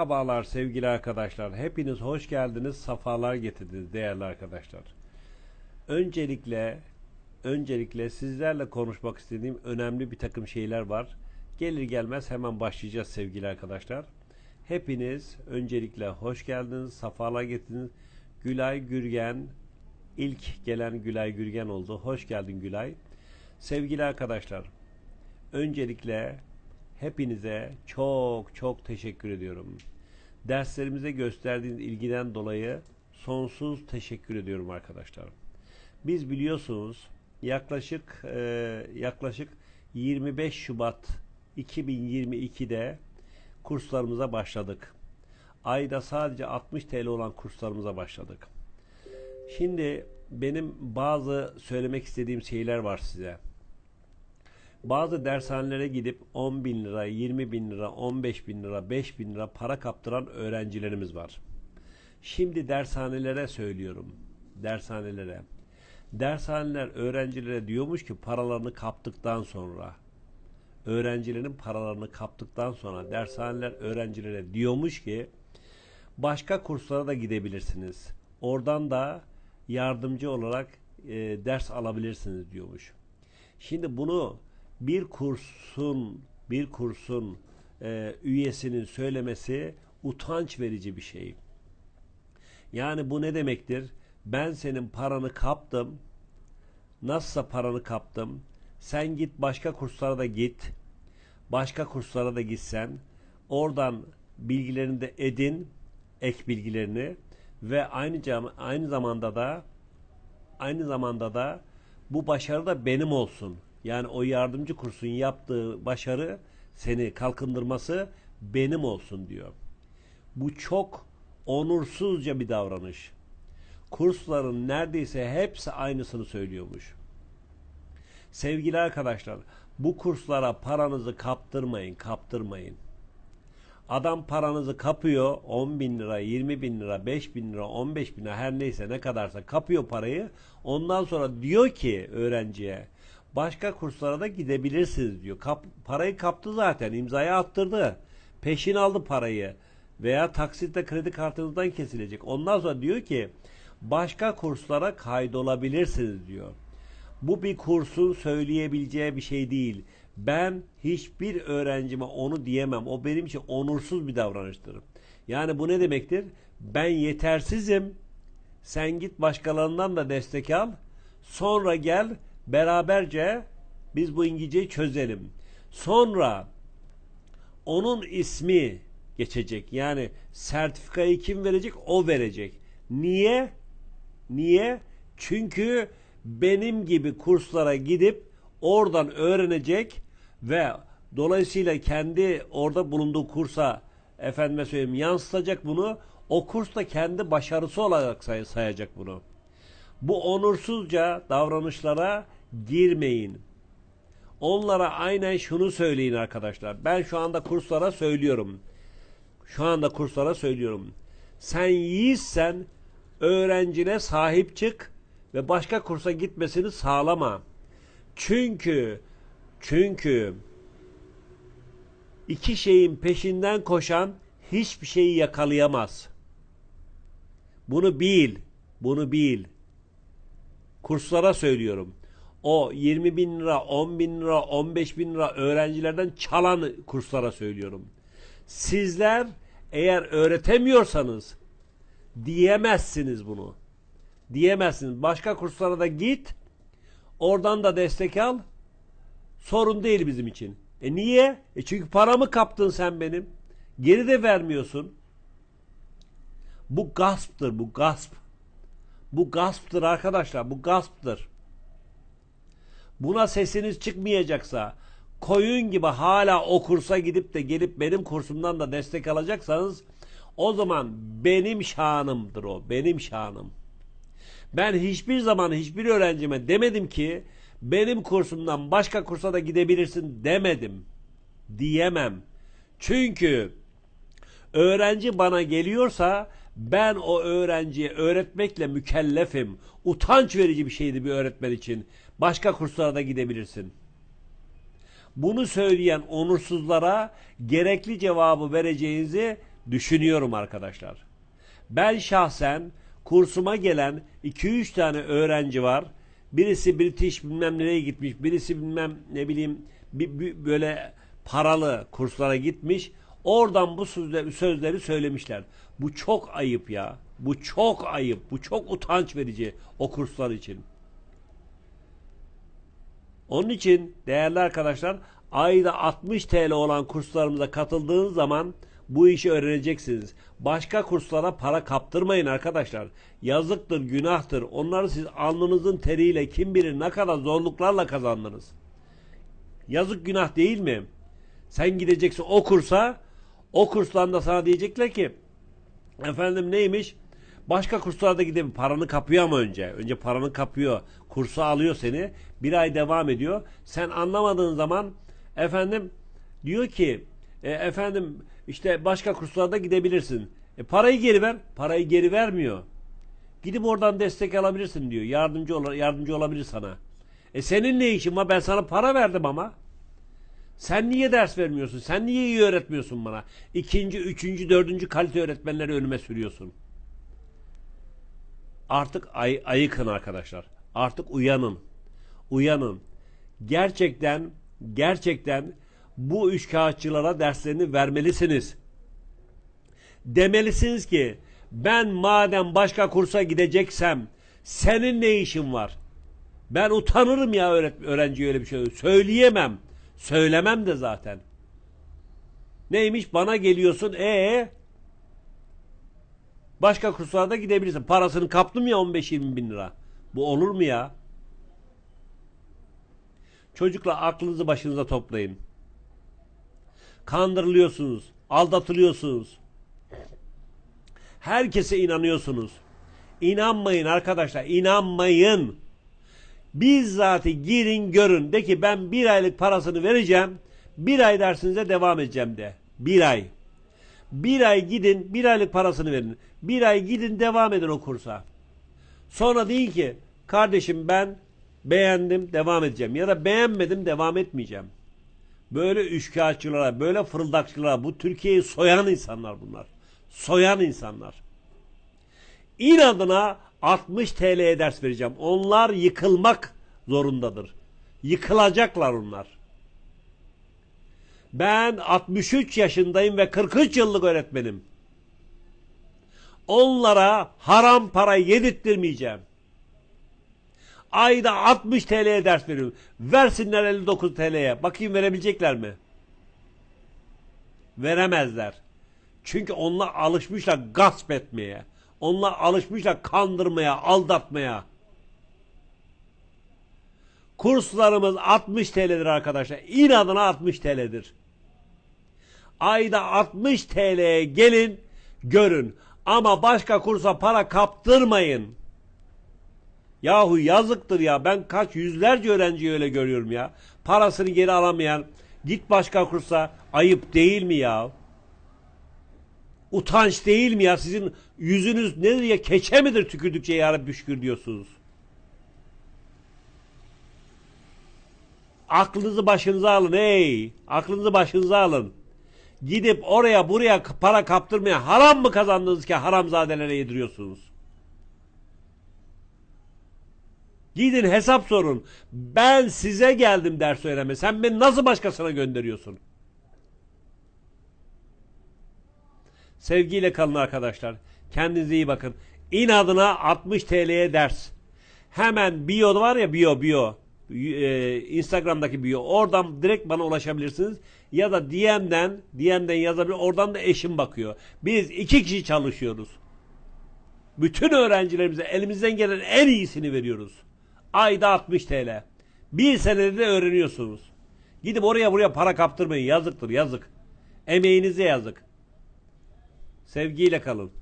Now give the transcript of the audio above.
Merhabalar sevgili arkadaşlar. Hepiniz hoş geldiniz, safalar getirdiniz değerli arkadaşlar. Öncelikle öncelikle sizlerle konuşmak istediğim önemli bir takım şeyler var. Gelir gelmez hemen başlayacağız sevgili arkadaşlar. Hepiniz öncelikle hoş geldiniz, safalar getirdiniz. Gülay Gürgen ilk gelen Gülay Gürgen oldu. Hoş geldin Gülay. Sevgili arkadaşlar, öncelikle Hepinize çok çok teşekkür ediyorum. Derslerimize gösterdiğiniz ilgiden dolayı sonsuz teşekkür ediyorum arkadaşlar. Biz biliyorsunuz yaklaşık e, yaklaşık 25 Şubat 2022'de kurslarımıza başladık. Ayda sadece 60 TL olan kurslarımıza başladık. Şimdi benim bazı söylemek istediğim şeyler var size. Bazı dershanelere gidip 10 bin lira, 20 bin lira, 15 bin lira, 5 bin lira para kaptıran öğrencilerimiz var. Şimdi dershanelere söylüyorum. Dershanelere. Dershaneler öğrencilere diyormuş ki paralarını kaptıktan sonra öğrencilerin paralarını kaptıktan sonra dershaneler öğrencilere diyormuş ki başka kurslara da gidebilirsiniz. Oradan da yardımcı olarak e, ders alabilirsiniz diyormuş. Şimdi bunu bir kursun bir kursun e, üyesinin söylemesi utanç verici bir şey. Yani bu ne demektir? Ben senin paranı kaptım. Nasılsa paranı kaptım. Sen git başka kurslara da git. Başka kurslara da gitsen. Oradan bilgilerini de edin. Ek bilgilerini ve aynı aynı zamanda da aynı zamanda da bu başarı da benim olsun. Yani o yardımcı kursun yaptığı başarı seni kalkındırması benim olsun diyor. Bu çok onursuzca bir davranış. Kursların neredeyse hepsi aynısını söylüyormuş. Sevgili arkadaşlar, bu kurslara paranızı kaptırmayın, kaptırmayın. Adam paranızı kapıyor 10 bin lira, 20 bin lira, 5 bin lira, 15 bin lira her neyse ne kadarsa kapıyor parayı. Ondan sonra diyor ki öğrenciye başka kurslara da gidebilirsiniz diyor. Kap, parayı kaptı zaten imzayı attırdı. Peşin aldı parayı veya taksitle kredi kartınızdan kesilecek. Ondan sonra diyor ki başka kurslara kaydolabilirsiniz diyor. Bu bir kursun söyleyebileceği bir şey değil. Ben hiçbir öğrencime onu diyemem. O benim için onursuz bir davranıştır. Yani bu ne demektir? Ben yetersizim. Sen git başkalarından da destek al. Sonra gel beraberce biz bu İngilizceyi çözelim. Sonra onun ismi geçecek. Yani sertifikayı kim verecek? O verecek. Niye? Niye? Çünkü benim gibi kurslara gidip oradan öğrenecek ve dolayısıyla kendi orada bulunduğu kursa efendime söyleyeyim yansıtacak bunu. O kurs da kendi başarısı olarak say sayacak bunu. Bu onursuzca davranışlara girmeyin. Onlara aynen şunu söyleyin arkadaşlar. Ben şu anda kurslara söylüyorum. Şu anda kurslara söylüyorum. Sen yiğitsen öğrencine sahip çık ve başka kursa gitmesini sağlama. Çünkü çünkü iki şeyin peşinden koşan hiçbir şeyi yakalayamaz. Bunu bil. Bunu bil. Kurslara söylüyorum o 20 bin lira, 10 bin lira, 15 bin lira öğrencilerden çalan kurslara söylüyorum. Sizler eğer öğretemiyorsanız diyemezsiniz bunu. Diyemezsiniz. Başka kurslara da git. Oradan da destek al. Sorun değil bizim için. E niye? E çünkü paramı kaptın sen benim. Geri de vermiyorsun. Bu gasptır, bu gasp. Bu gasptır arkadaşlar, bu gasptır buna sesiniz çıkmayacaksa koyun gibi hala o kursa gidip de gelip benim kursumdan da destek alacaksanız o zaman benim şanımdır o. Benim şanım. Ben hiçbir zaman hiçbir öğrencime demedim ki benim kursumdan başka kursa da gidebilirsin demedim. Diyemem. Çünkü öğrenci bana geliyorsa ben o öğrenciye öğretmekle mükellefim. Utanç verici bir şeydi bir öğretmen için. Başka kurslara da gidebilirsin. Bunu söyleyen onursuzlara gerekli cevabı vereceğinizi düşünüyorum arkadaşlar. Ben şahsen kursuma gelen 2-3 tane öğrenci var. Birisi British bilmem nereye gitmiş, birisi bilmem ne bileyim böyle paralı kurslara gitmiş. Oradan bu sözleri, sözleri söylemişler. Bu çok ayıp ya. Bu çok ayıp. Bu çok utanç verici o kurslar için. Onun için değerli arkadaşlar ayda 60 TL olan kurslarımıza katıldığınız zaman bu işi öğreneceksiniz. Başka kurslara para kaptırmayın arkadaşlar. Yazıktır, günahtır. Onları siz alnınızın teriyle kim bilir ne kadar zorluklarla kazandınız. Yazık günah değil mi? Sen gideceksin o kursa, o kurstan da sana diyecekler ki efendim neymiş? Başka kurslarda gidip paranı kapıyor ama önce. Önce paranı kapıyor. Kursu alıyor seni. Bir ay devam ediyor. Sen anlamadığın zaman efendim diyor ki e, efendim işte başka kurslarda gidebilirsin. E, parayı geri ver. Parayı geri vermiyor. Gidip oradan destek alabilirsin diyor. Yardımcı ol, yardımcı olabilir sana. E senin ne işin var? Ben sana para verdim ama. Sen niye ders vermiyorsun? Sen niye iyi öğretmiyorsun bana? İkinci, üçüncü, dördüncü kalite öğretmenleri önüme sürüyorsun. Artık ay, ayıkın arkadaşlar. Artık uyanın. Uyanın. Gerçekten, gerçekten bu üç kağıtçılara derslerini vermelisiniz. Demelisiniz ki ben madem başka kursa gideceksem senin ne işin var? Ben utanırım ya öğrenciye öyle bir şey. Söyleyemem. Söylemem de zaten. Neymiş bana geliyorsun ee başka kurslarda gidebilirsin. Parasını kaptım ya 15-20 bin lira. Bu olur mu ya? Çocuklar aklınızı başınıza toplayın. Kandırılıyorsunuz. Aldatılıyorsunuz. Herkese inanıyorsunuz. İnanmayın arkadaşlar. inanmayın. Bizzat girin görün. De ki ben bir aylık parasını vereceğim. Bir ay dersinize devam edeceğim de. Bir ay. Bir ay gidin bir aylık parasını verin. Bir ay gidin devam edin o kursa. Sonra deyin ki kardeşim ben beğendim devam edeceğim. Ya da beğenmedim devam etmeyeceğim. Böyle üçkağıtçılara, böyle fırıldakçılara, bu Türkiye'yi soyan insanlar bunlar. Soyan insanlar. İnadına 60 TL'ye ders vereceğim. Onlar yıkılmak zorundadır. Yıkılacaklar onlar. Ben 63 yaşındayım ve 43 yıllık öğretmenim. Onlara haram para yedirttirmeyeceğim. Ayda 60 TL'ye ders veriyorum. Versinler 59 TL'ye. Bakayım verebilecekler mi? Veremezler. Çünkü onlar alışmışlar gasp etmeye. Onlar alışmışlar kandırmaya, aldatmaya. Kurslarımız 60 TL'dir arkadaşlar. İnadına 60 TL'dir. Ayda 60 TL'ye gelin, görün. Ama başka kursa para kaptırmayın. Yahu yazıktır ya. Ben kaç yüzlerce öğrenciyi öyle görüyorum ya. Parasını geri alamayan. Git başka kursa. Ayıp değil mi ya? Utanç değil mi ya? Sizin yüzünüz nedir ya? Keçe midir tükürdükçe yarı büşkür diyorsunuz? Aklınızı başınıza alın ey. Aklınızı başınıza alın. Gidip oraya buraya para kaptırmaya haram mı kazandınız ki haramzadelere yediriyorsunuz? Gidin hesap sorun. Ben size geldim ders öğrenme. Sen beni nasıl başkasına gönderiyorsun? Sevgiyle kalın arkadaşlar. Kendinize iyi bakın. İnadına 60 TL'ye ders. Hemen bio var ya bio bio. Ee, Instagram'daki bio. Oradan direkt bana ulaşabilirsiniz. Ya da DM'den DM'den yazabilir. Oradan da eşim bakıyor. Biz iki kişi çalışıyoruz. Bütün öğrencilerimize elimizden gelen en iyisini veriyoruz. Ayda 60 TL. Bir senede de öğreniyorsunuz. Gidip oraya buraya para kaptırmayın. Yazıktır yazık. Emeğinize yazık. Sevgiyle kalın.